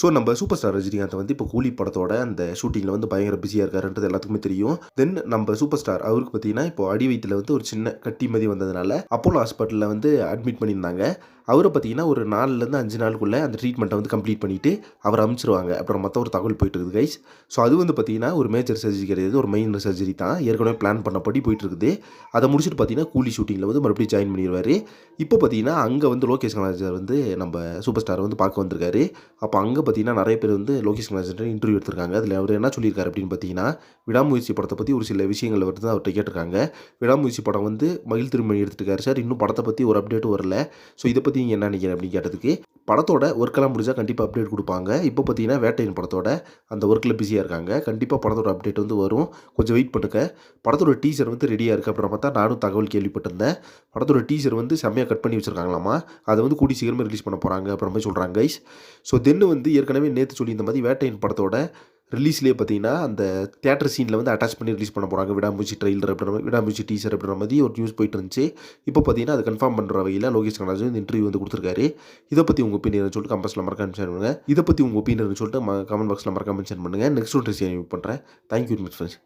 So நம்ம super star Rajinikanth வந்து இப்போ கூலி படத்தோட அந்த ஷூட்டிங்கில் வந்து பயங்கர பிஸியாக இருக்காருன்றது எல்லாத்துக்குமே தெரியும். தென் நம்ம சூப்பர் ஸ்டார் அவருக்கு பார்த்தீங்கன்னா இப்போ அடி வயிற்றில் வந்து ஒரு சின்ன கட்டி மதி வந்ததுனால அப்போலோ ஹாஸ்பிட்டலில் வந்து அட்மிட் பண்ணியிருந்தாங்க. அவரை பார்த்தீங்கன்னா ஒரு நாலுலேருந்து அஞ்சு நாளுக்குள்ளே அந்த ட்ரீட்மெண்ட்டை வந்து கம்ப்ளீட் பண்ணிவிட்டு அவர் அனுப்பிச்சிருவாங்க அப்புறம் மற்ற ஒரு தகவல் போயிட்டு இருக்குது கைஸ் ஸோ அது வந்து பார்த்தீங்கன்னா ஒரு மேஜர் சர்ஜரி கிடையாது. ஒரு மெயின் சர்ஜரி தான். ஏற்கனவே பிளான் பண்ணபடி போயிட்டு இருக்குது. அதை முடிச்சுட்டு பார்த்தீங்கன்னா கூலி ஷூட்டிங்கில் வந்து மறுபடியும் ஜாயின் பண்ணிடுவார் இப்போ பார்த்தீங்கன்னா அங்கே வந்து லோகேஷ் கனராஜர் வந்து நம்ம சூப்பர் ஸ்டார் வந்து பார்க்க வந்திருக்காரு. அப்போ அங்கே பார்த்தீங்கன்னா நிறைய பேர் வந்து லோகேஷ் கனராஜர் இன்டர்வியூ எடுத்திருக்காங்க. அதில் அவர் என்ன சொல்லியிருக்காரு அப்படின்னு பார்த்தீங்கன்னா விடாமுயற்சி படத்தை பற்றி ஒரு சில விஷயங்கள் வந்து அவர்கிட்ட கேட்டிருக்காங்க. விடாமுயற்சி படம் வந்து மகிழ் திருமணி எடுத்துருக்காரு சார். இன்னும் படத்தை பற்றி ஒரு அப்டேட்டும் வரல. ஸோ இதை பற்றி நீங்கள் என்ன நினைக்கிறேன் அப்படின்னு கேட்டதுக்கு படத்தோட ஒர்க்கெல்லாம் முடிஞ்சால் கண்டிப்பாக அப்டேட் கொடுப்பாங்க. இப்போ பார்த்தீங்கன்னா வேட்டையின் படத்தோட அந்த ஒர்க்கில் பிஸியாக இருக்காங்க. கண்டிப்பாக படத்தோட அப்டேட் வந்து வரும். கொஞ்சம் வெயிட் பண்ணுங்க. படத்தோட டீசர் வந்து ரெடியாக இருக்குது அப்புறம் பார்த்தா நானும் தகவல் கேள்விப்பட்டிருந்தேன். படத்தோட டீசர் வந்து செம்மையாக கட் பண்ணி வச்சுருக்காங்களாமா? அதை வந்து கூடி சீக்கிரமாக ரிலீஸ் பண்ண போகிறாங்க அப்புறமே சொல்கிறாங்க கைஸ் ஸோ தென்னு வந்து ஏற்கனவே நேற்று சொல்லி இந்த மாதிரி வேட்டையின் படத்தோட ரிலீஸ்லேயே பார்த்தீங்கன்னா அந்த தேட்டர் சீனில் வந்து அட்டாச் பண்ணி ரிலீஸ் பண்ண போகிறாங்க விடாமூச்சி ட்ரெயிலர் அப்படின்ற மாதிரி விடாமூச்சி டீசர் அப்படின்ற மாதிரி ஒரு நியூஸ் போயிட்டு இருந்துச்சு. இப்போ பார்த்தீங்கன்னா அது கன்ஃபார்ம் பண்ணுற வகையில் லோகேஷ் கனராஜ் இந்த இன்டர்வியூ வந்து கொடுத்துருக்காரு. இதை பற்றி உங்கள் ஒப்பீனியன் சொல்லிட்டு கம்பஸில் மறக்க மென்ஷன் பண்ணுங்கள் இதை பற்றி உங்கள் ஒப்பீனியன் சொல்லிட்டு கமெண்ட் பாக்ஸில் மறக்க மென்ஷன் பண்ணுங்கள் நெக்ஸ்ட் ஒரு ட்ரெஸ் பண்ணுறேன் தேங்க்யூ மச் ஃப்ரெண்ட்ஸ்